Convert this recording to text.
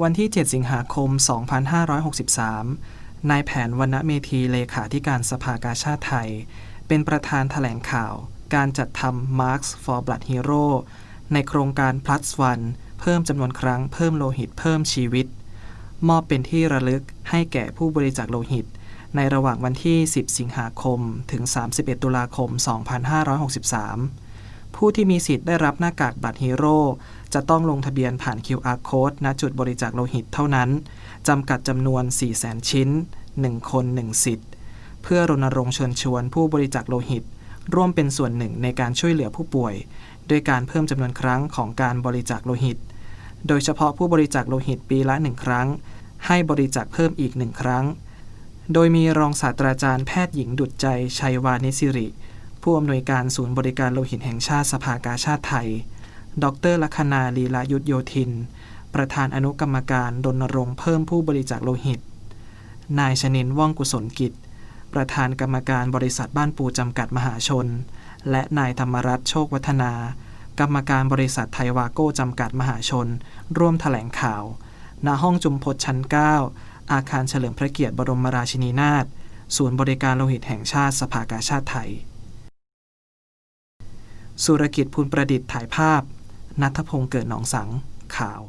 วันที่ 7 สิงหาคม 2563 นายแผนวรรณเมธีเลขาธิการสภากาชาติไทย เป็นประธานแถลงข่าว การจัดทำ Marks for Blood Hero ในโครงการ plus one เพิ่มจำนวนครั้งเพิ่มโลหิตเพิ่มชีวิต มอบเป็นที่ระลึกให้แก่ผู้บริจาคโลหิต ในระหว่างวันที่ 10 สิงหาคม ถึง 31 ตุลาคม 2563 ผู้ที่มีสิทธิ์ได้รับหน้ากากบัตรฮีโร่จะต้องลงทะเบียนผ่าน QR Code ณจุดบริจาคโลหิตเท่านั้น จำกัดจำนวน 400,000 ชิ้น 1 คน 1 สิทธิ์ เพื่อรณรงค์เชิญชวนผู้บริจาคโลหิต ร่วมเป็นส่วนหนึ่งในการช่วยเหลือผู้ป่วย ด้วยการเพิ่มจำนวนครั้งของการบริจาคโลหิต โดยเฉพาะผู้บริจาคโลหิตปีละหนึ่งครั้ง ให้บริจาคเพิ่มอีกหนึ่งครั้ง โดยมีรองศาสตราจารย์แพทย์หญิงดุจใจชัยวานิสิริ ผู้อำนวยการศูนย์บริการโลหิตแห่งชาติสภากาชาติไทย ดรลัคนาลีลายุทธโยธิน ประธานอนุกรรมการรณรงค์เพิ่มผู้บริจาคโลหิต นายชนินว่องกุศลกิจ ประธานกรรมการบริษัทบ้านปูจำกัดมหาชน และนายธรรมรัตน์โชควัฒนา กรรมการบริษัทไทยวาโก้จำกัดมหาชน ร่วมถแถลงข่าว ณ ห้องจุมพลชั้น 9 อาคารเฉลิมพระเกียรติบรมราชินีนาถ ศูนย์บริการโลหิตแห่งชาติสภากาชาติไทย สุรกิจพูลประดิษฐ์ถ่ายภาพ นัทพงศ์เกิดหนองสัง ข่าว